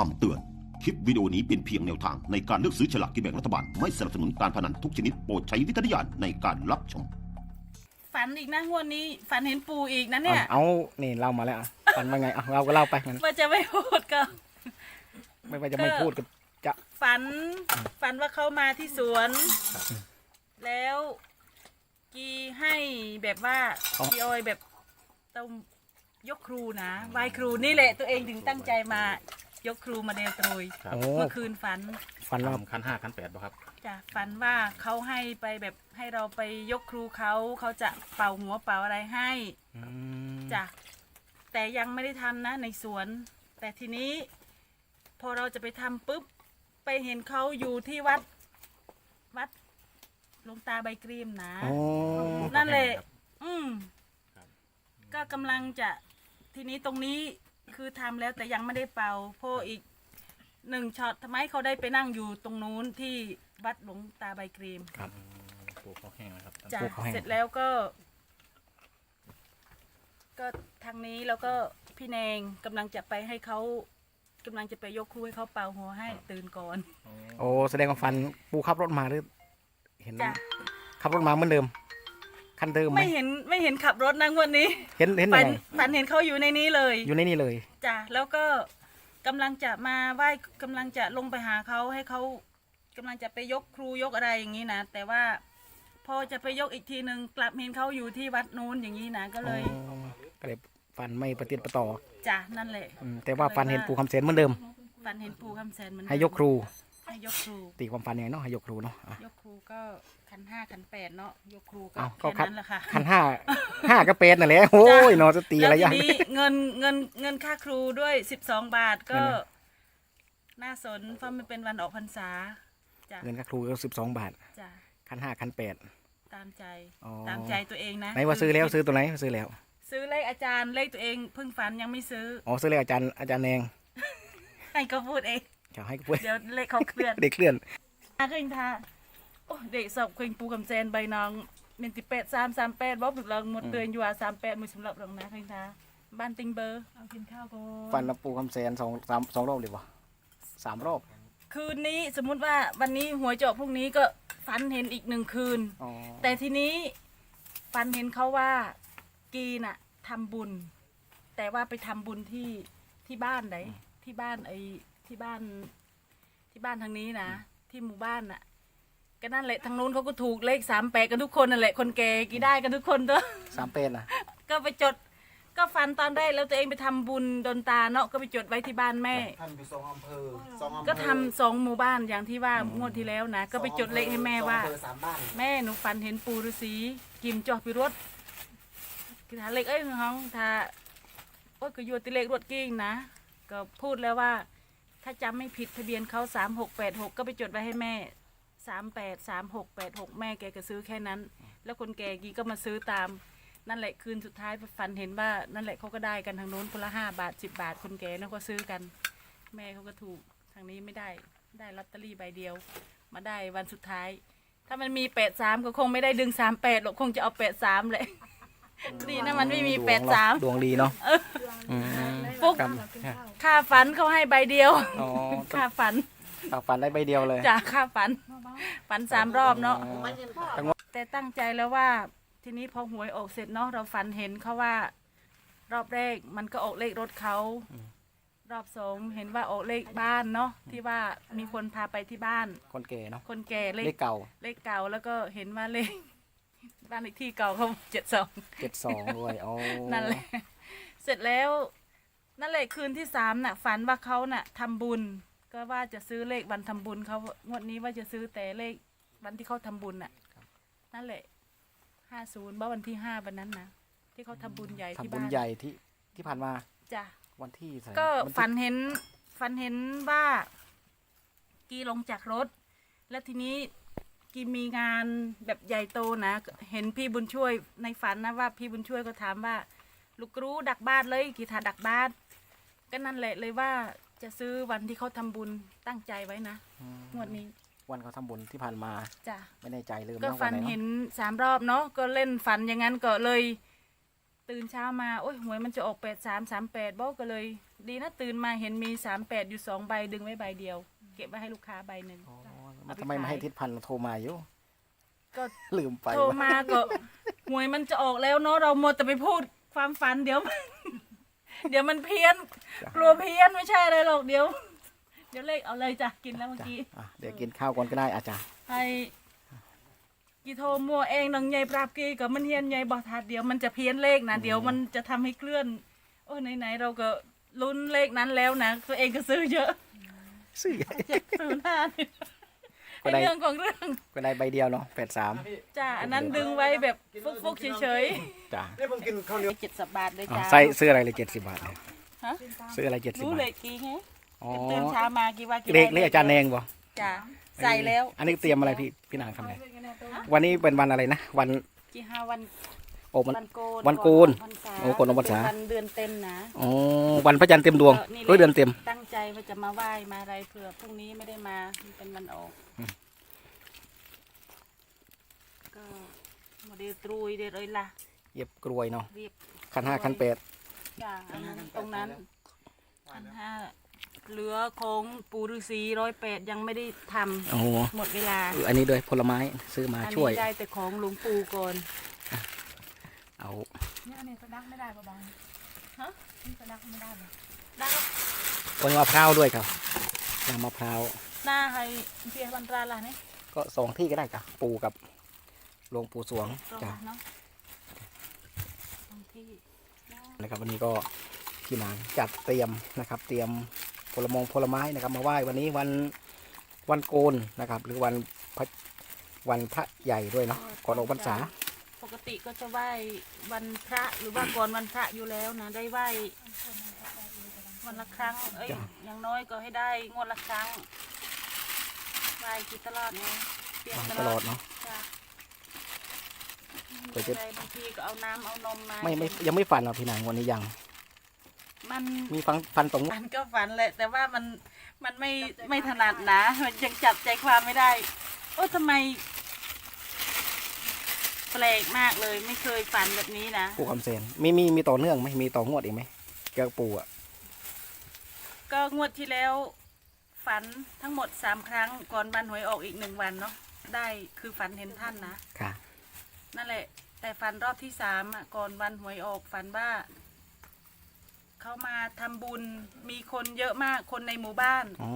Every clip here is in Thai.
คำเตือน คลิปวิดีโอนี้เป็นเพียงแนวทางในการเลือกซื้อฉลากกินแบ่งรัฐบาล ไม่สนับสนุนการพนันทุกชนิดโปรดใช้วิจารณญาณในการรับชม ฝันอีกนะงวดนี้ ฝันเห็นปูอีกนะเนี่ย เอานี่เล่ามาแล้วอะฝันว่าไงเอาเราก็เล่าไปงั้นว่าจะไม่พูดก็ ไม่ว่าจะไม่พูดก็จะฝัน ฝันว่าเขามาที่สวน แล้ว กีให้แบบว่ากีออยแบบต้องยกครูนะไหว้ครูนี่แหละตัวเองถึงตั้งใจมา ยกครูมาเดลตรุยโอ้เมื่อคืนฝันฝันว่าคันห้าคันแปดป่ะครับ จ้ะฝันว่าเขาให้ไปแบบให้เราไปยกครูเขาเขาจะเป่าหัวเป่าอะไรให้อืมจ้ะแต่ยังไม่ได้ทำนะในสวน แต่ทีนี้ พอเราจะไปทำปุ๊บไปเห็นเขาอยู่ที่วัด วัดหลวงตาใบกรีมนะโอ้นั่นแหละครับอืม ครับ ก็กำลังจะทีนี้ตรงนี้ คือทำแล้วแต่ยังไม่ได้เป่าเพราะอีกหนึ่งช็อตทำไมเขาได้ไปนั่งอยู่ตรงนู้นที่วัดหลวงตาใบกรีมครับ ปลูกเขาแห้งนะครับจ้ะพวกเขาให้ เสร็จแล้วก็ ก็ทางนี้แล้วก็พี่แนงกำลังจะไปให้เขากำลังจะไปยกครูให้เขาเป่าหัวให้ตื่นก่อนโอ้แสดงว่าฝันปูขับรถมาหรือเห็นจ้ะขับรถมาเหมือนเดิม คันเดิมไหมไม่เห็นไม่เห็นขับรถนะงวันนี้เห็นเห็นฝัยันงไงฝันเห็นเขาอยู่ในนี้เลยอยู่ในนี่เลย จ้ะแล้วก็กำลังจะมาไหว้กำลังจะลงไปหาเขาให้เขากำลังจะไปยกครูยกอะไรอย่างนี้นะ แต่ว่าพอจะไปยกอีกทีหนึ่งกลับเห็นเขาอยู่ที่วัดนู้นอย่างนี้นะก็เลยอ๋อก็เลยฝันไม่ประติดประต่อจ้ะนั่นแหละอืมแต่ว่าฝันเห็นปูคำเสนเหมือนเดิม ฝันเห็นปูคำแสนเหมือนเดิมให้ยกครูให้ยกครู ตีความฝันยังไงเนาะให้ยกครูเนาะอะยกครูก็ ขันห้าขันแปดเนาะยกครูก็เอาก็แค่คัดนั้นแหละค่ะคันห้าห้าก็เป็ดนั่นแหละโอ้ยเนอจะตีอะไรแล้วอย่างทีนี้เงินเงินเงินค่าครูด้วยสิบสองบาทก็ เงินอะไร น่าสนเพราะมันเป็นวันออกพรรษาจ้ะเงินค่าครูก็สิบสองบาทจ้ะคันห้าคันแปด ตามใจอ๋อ ตามใจตัวเองนะไหนว่าซื้อแล้วซื้อตัวไหนซื้อแล้วซื้อเลขอาจารย์เลขตัวเองเพิ่งฝันยังไม่ซื้ออ๋อซื้อแล้วอาจารย์อาจารย์แนงให้เขาพูดเองจะให้พูดเดี๋ยวเลขเขาเคลื่อน เด็กเคลื่อน อาเคยทา โอ้เด็กสอบเคยปูคำแซนใบนองเมนติเป็ดสามสามแปดบอกถึงเราหมดเตือนอยู่ว่าสามแปดมือสำหรับเรานะเคยทาบ้านติงเบอร์เอากินข้าวก่อนฟันน้ำปูคำแสนสองสามสองรอบเลยวะสามรอบ คืนนี้สมมุติว่าวันนี้หวยจะออกพรุ่งนี้ก็ฝันเห็นอีกหนึ่งคืน อ๋อแต่ทีนี้ฝันเห็นเขาว่ากีน่ะทำบุญ แต่ว่าไปทำบุญที่ที่บ้านไหนที่บ้านไอ้ที่บ้านที่บ้านทางนี้นะ ที่หมู่บ้านน่ะ ก็นั่นแหละทางนู้นเขาก็ถูกเลขสามแปดกันทุกคนนั่นแหละคนแก่กี่ได้กันทุกคนตัว สามเป็นอะก็ไปจด ก็ฟันตอนแรกแล้วตัวเองไปทำบุญดนตาเนาะก็ไปจดไว้ที่บ้านแม่ ท่านอยู่สองอำเภอสองอำเภอก็ทำสองหมู่บ้านอย่างที่ว่างวดที่แล้วนะ ก็ไปจดเลขให้แม่ว่า สองอำเภอสามบ้านแม่หนูฝันเห็นปูฤาษีกิมจอกพิรถกิถาเล็กเอ้ยน้องถ้าโอ้ยก็อยู่ติเลขรถกิ้งนะ ก็พูดแล้วว่า ถ้าจำไม่ผิดทะเบียนเขาสามหกแปดหกก็ไปจดไว้ให้แม่ สามแปดสามหกแปดหกแม่แกก็ซื้อแค่นั้น แล้วคนแก่กีก็มาซื้อตาม นั่นแหละคืนสุดท้ายฝันเห็นว่า นั่นแหละเขาก็ได้กันทางโน้นคนละห้าบาทสิบบาทคนแก่นั่นก็ซื้อกัน แม่เขาก็ถูกทางนี้ไม่ได้ได้ลอตเตอรี่ใบเดียว มาได้วันสุดท้าย ถ้ามันมีแปดสามก็คงไม่ได้ดึงสามแปดหรอกคงจะเอาแปดสามเลยดีนะมันไม่มีดวงแปดสามดวงดีเนาะอืมฟุกครับค่าฝันเขาให้ใบเดียวอ๋อค่าฝันฝากฝันได้ใบเดียวเลยจากค่าฝัน ฝันสามรอบเนาะทั้งหมดแต่ตั้งใจแล้วว่าทีนี้พอหวยออกเสร็จเนาะเราฝันเห็นเขาว่า รอบแรกมันก็ออกเลขรถเขารอบสองเห็นว่าออกเลขบ้านเนาะที่ว่ามีคนพาไปที่บ้าน คนแก่เนาะคนแก่เลเลขขเก่า เลขเก่าแล้วก็เห็นว่าเลขบ้านเลขที่เก่าเขาเจ็ดสองเจ็ดสองด้วยอ๋อนั่นแหละเสร็จแล้ว นั่นแหละคืนที่สามน่ะฝันว่าเขาน่ะทำบุญ ก็ว่าจะซื้อเลขวันทำบุญเขางวดนี้ว่าจะซื้อแต่เลขวันที่เขาทำบุญน่ะนั่นแหละห้าศูนย์ว่าวันที่ห้าวันนั้นนะที่เขาทำบุญใหญ่ที่ทำบุญบ้านใหญ่ที่ที่ผ่านมาจ้ะวันที่เท่าไหร่ก็วัที่ฝันเห็นฝันเห็นว่ากีลงจากรถ แล้วทีนี้กีมีงานแบบใหญ่โตนะ เห็นพี่บุญช่วยในฝันนะว่าพี่บุญช่วยก็ถามว่า ลูกรู้ดักบ้านเลยกีถาดักบ้านก็นั่นแหละเลยว่า จะซื้อวันที่เขาทำบุญตั้งใจไว้นะอืมงวดนี้วันเขาทำบุญที่ผ่านมา จ้ะไม่แน่ใจลืมก็นะฝัวันนไหนเห็เนาะนสามรอบเนาะก็เล่นฝันอย่างนั้นก็เลย ตื่นเช้ามาโอ้ยหวยมันจะออกแปดสามสามแปดบอกก็เลย ดีนะตื่นมาเห็นมีสามแปดอยู่สองใบดึงไว้ใบเดียว เก็บไว้ให้ลูกค้าใบหนึ่งมันทำไมไม่ให้ทิศพันธ์โทรมาอยู่ ก็ ลืมไปโทรว่ามาก็หวยมันจะออกแล้วเนาะเราหมดแต่ไปพูดความฝันเดี๋ยวมัน เดี๋ยวมันเพี้ยน กลัวเพี้ยนไม่ใช่อะไรหรอกเดี๋ยว เดี๋ยวเลขเอาเลยจ้ะกินแล้วเมื่อจ้ะกี้อะเดี๋ยวกินข้าวก่อนก็ได้อาจารย์ให้กีโทรมัวเองนังใหญ่ปราบกีกับมันเฮียนใหญ่บอกทัดเดี๋ยวมันจะเพี้ยนเลขนะเดี๋ยวมันจะทำให้เคลื่อนโอ้ไหนๆเราก็ลุ้นเลขนั้นแล้วนะตัวเองก็ซื้อเยอะซื้อเจ็ดศูนย์ห้านี่ ก็ได้ไอ้เรื่องของเรื่องก็ได้ใบเดียวเนาะแปดสามจ้าอันนั้นดึงไว้แบบฟุกๆเฉยจ้ะนี่ผมกินข้าวเหนียวๆเจ็ดสิบบาทเลยอ๋อจ้าใส่ซื้ออะไรเลยเจ็ดสิบบาทเนี่ยฮะซื้ออะไรเจ็ดสิบรู้บาเลทขกี่ไงอ๋อตื่นเช้ามากี่ว่ากี่เลขเลขอาจารย์แนงบ่จ้าใส่แล้วอันนี้เตรียมอะไรพี่พี่นางทำอะไรวันนี้เป็นวันอะไรนะ วันกี่ห้าวันโอ้มัน วันโกนวันโกนพรรษาโอ้โกนออกพรรษา เป็นวันเดือนเต็มนะ อ๋อวันพระจันทร์เต็มดวงก็นี่แหละด้วยเดือนเต็มตั้งใจว่าจะมาไหว้มาอะไรเผื่อพรุ่งนี้ไม่ได้มามันเป็นวันออกอืมก็โม เดลตรุยเดลเลยล่ะเย็บกลวยเนาะเรียบคันห้าคันแปดจ้าอันนั้นตรงนั้นอันห้าเหลือของปูฤาษีร้อยแปดยังไม่ได้ทำโอ้หมดเวลา อันนี้ด้วยผลไม้ซื้อมาอันช่วย นี้ได้แต่ของหลวงปู่ก่อนเอาเนี่ยอันนี้ก็ดักไม่ได้ป่ะบางฮะนี่ก็ดักไม่ได้เลยได้โอ้ยมะพร้าวด้วยครับยางมะพร้าว หน้าให้เพียบันตราล่ะนี่ก็สองที่ก็ได้จ้ะปูกับ หลวงปู่สวงตรงจ้ะเนาะตรงที่นะครับ วันนี้ก็พี่นางจัดเตรียมนะครับ เตรียมผลมงผลไม้นะครับ มาไหว้วันนี้วันวันโกนนะครับ หรือวันพระวันพระใหญ่ด้วยเนาะก่อนออกพรรษา ปกติก็จะไหว้วันพระหรือว่าก่อนวันพระอยู่แล้วนะได้ไหว้วันละครั้งเอ้ยจ้ะอย่างน้อยก็ให้ได้งวดละครั้งไหว้กินตลอดไงเปลี่ยนมาตตลลออดดเนาะ จ้ะก็จะได้บางทีก็เอาน้ำเอานมมาไม่ไม่ยังไม่ฝันเหรอพี่นางวันนี้ยัง มันมีฟังฟันตรงมันก็ฝันแหละ แต่ว่ามันมันไม่ไม่ถนัดนะมันยังจับใจความไม่ได้ โอ้ทำไมแปลกมากเลยไม่เคยฝันแบบนี้นะ ปู่คำเซนมีมีมีต่อเนื่องไหมมีต่องวดอีกไหมเกี่ยวกับปู่อะก็งวดที่แล้วฝันทั้งหมดสามครั้งก่อนวันหวยออกอีกหนึ่งวันเนาะได้คือฝันเห็นท่านนะ ค่ะ นั่นแหละ แต่ฝันรอบที่สามอะก่อนวันหวยออกฝันว่าเขามาทำบุญมีคนเยอะมากคนในหมู่บ้าน อ๋อ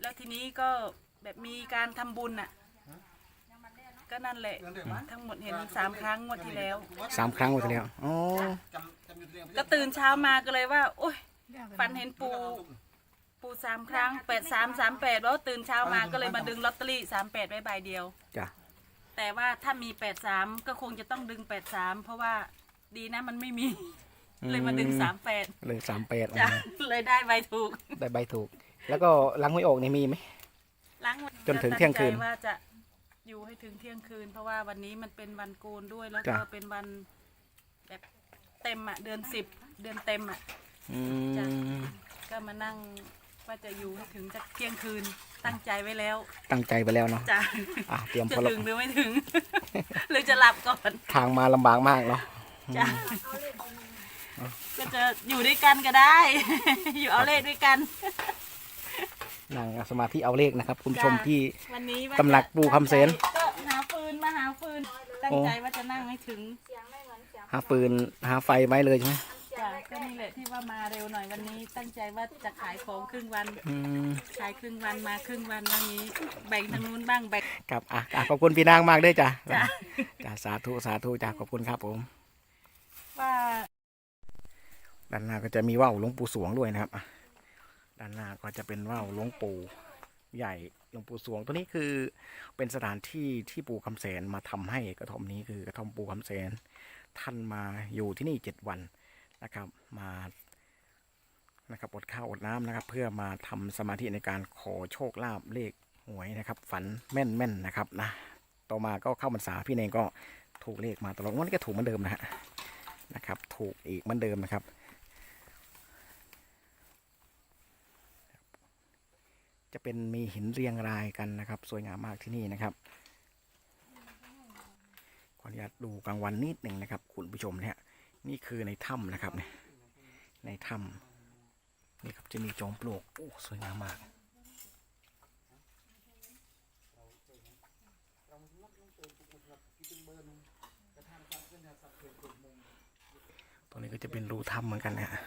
แล้วทีนี้ก็แบบมีการทำบุญอะ ก็นั่นแหละ ทั้งหมดเห็นสามครั้งงวดที่แล้ว สามครั้งหมดแล้วอ๋อ ก็ตื่นเช้ามาก็เลยว่าโอ้ยฝันเห็นปูปูสามครั้งแปดสามสามแปดแล้วตื่นเช้ามาก็เลยมาดึงลอตเตอรี่สามแปดไว้ใบเดียว จ้ะ แต่ว่าถ้ามีแปดสามก็คงจะต้องดึงแปดสามเพราะว่าดีนะมันไม่มี เลยมาดึงสามแปดเลยสามแปดจ้ะเลยได้ใบถูก ได้ใบถูก แล้วก็หลังไม่ออกนี่มีไหม ล้างวันจนถึงเที่ยงคืนตั้ใจว่าจะอยู่ให้ถึงเที่ยงคืน เพราะว่าวันนี้มันเป็นวันโกนด้วยแล้วก็จ้ะ เป็นวันแบบเต็มอะเดือนสิบเดือนเต็มอะ อืจ้ะมก็มานั่ง ว่าจะอยู่ให้ถึงจะเที่ยงคืนตั้งใจไว้แล้วตั้งใจไปแล้วเนาะจ้ะอะเตรียมจะผลถึงหรือไม่ถึง หรือจะหลับก่อนทางมาลำบากมากเนาะจ้ะก็จะอยู่ด้วยกันก็ได้ อยู่เอาเลขด้วยกัน นั่งสมาธิเอาเลขนะครับ คุณผู้ชมจ้ะที่ วันนี้ว่าตำหนักปู่คำเสน ก็หาฟืนมาหาฟืนตั้งใจว่าจะนั่งให้ถึงหาปืนหาไฟไว้เลยใช่ไหมจ้ะ ก็นี่แหละที่ว่ามาเร็วหน่อยวันนี้ ตั้งใจว่าจะขายของครึ่งวัน อืมขายครึ่งวันมาครึ่งวันวันนี้ แบ่งทางนู้นบ้างแบ่ง ครับอะอะขอบคุณพี่นางมากด้วยจ้ะจ้ะ จ้ะสาธุสาธุจ้ะขอบคุณครับผม ว่าด้านหน้าก็จะมีว่าวหลวงปู่สวงด้วยนะครับอะด้านหน้าก็จะเป็นว่าวหลวงปู่ใหญ่หลวงปู่สวง ตัวนี้คือเป็นสถานที่ที่ปู่คำแสนมาทำให้กระท่อมนี้คือกระท่อมปู่คำแสน ท่านมาอยู่ที่นี่เจ็ดวัน นะครับมานะครับอดข้าวอดน้ำนะครับ เพื่อมาทำสมาธิในการขอโชคลาภเลขหวยนะครับ ฝันแม่นแม่นนะครับนะต่อมาก็เข้าพรรษาพี่เนงก็ถูกเลขมาตลอดวันนี้ก็ถูกเหมือนเดิมนะฮะนะครับ ถูกอีกเหมือนเดิมนะครับจะเป็นมีหินเรียงรายกันนะครับ สวยงามมากที่นี่นะครับขออนุญาตดูกลางวันนิดหนึ่งนะครับ คุณผู้ชมเนี่ย นี่คือในถ้ำนะครับเนี่ยในถ้ำนี่ครับจะมีจอมปลวกโอ้สวยงามมากตรงนี้ก็จะเป็นรูถ้ำเหมือนกันนะฮะ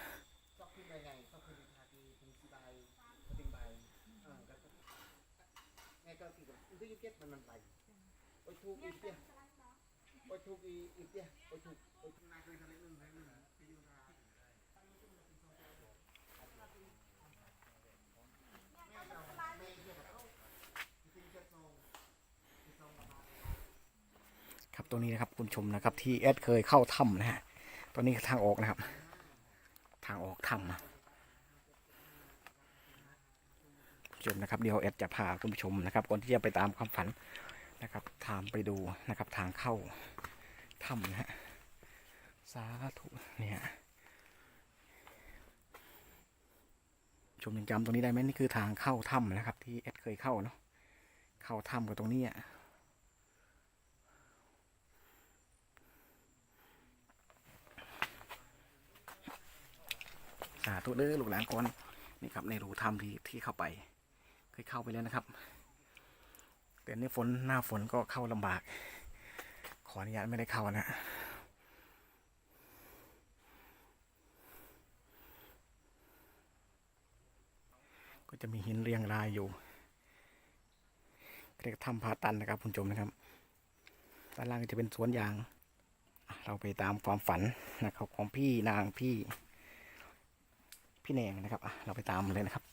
ซอกขึ้นไปไงซอกขึ้นไปทาทีเป็นสีใบเป็นใบเออก็แม่ก็สีแบบอุ้ยยิ่งเก็ตมันมันไปโอ้ยถูกอีกเดียโอ้ยถูกอีอีกเดียโอ้ยถูกโอ้ยถูกนายเคยทำอะไรอื่นไหมอื่นไปอยู่นาแม่เราแม่เกี่ยวกับจริง ๆจะทรงครับตรงนี้นะครับคุณชมนะครับที่แอดเคยเข้าถ้ำนะฮะตอนนี้ทางออกนะครับ ทางออกถ้ำนะคุณผู้ชมนะครับเดี๋ยวแอดจะพาคุณผู้ชมนะครับก่อนที่จะไปตามความฝัน นะครับตามไปดูนะครับทางเข้าถ้ำนะฮะสาธุเนี่ยชมยังจำตรงนี้ได้ไหมนี่คือทางเข้าถ้ำนะครับ ที่แอดเคยเข้าเนาะเข้าถ้ำกับตรงนี้อะสาธุเด้อลูกหลานก่อนนี่ครับในรูถ้ำที่ที่เข้าไป เคยเข้าไปแล้วนะครับ แต่ในฝนหน้าฝนก็เข้าลำบาก ขออนุญาตไม่ได้เข้านะก็จะมีหินเรียงรายอยู่เรียกถ้ำผาตันนะครับคุณผู้ชมนะครับด้านล่างจะเป็นสวนยาง เราไปตามความฝันนะครับของพี่นางพี่ พี่แนงนะครับเราไปตามเลยนะครับ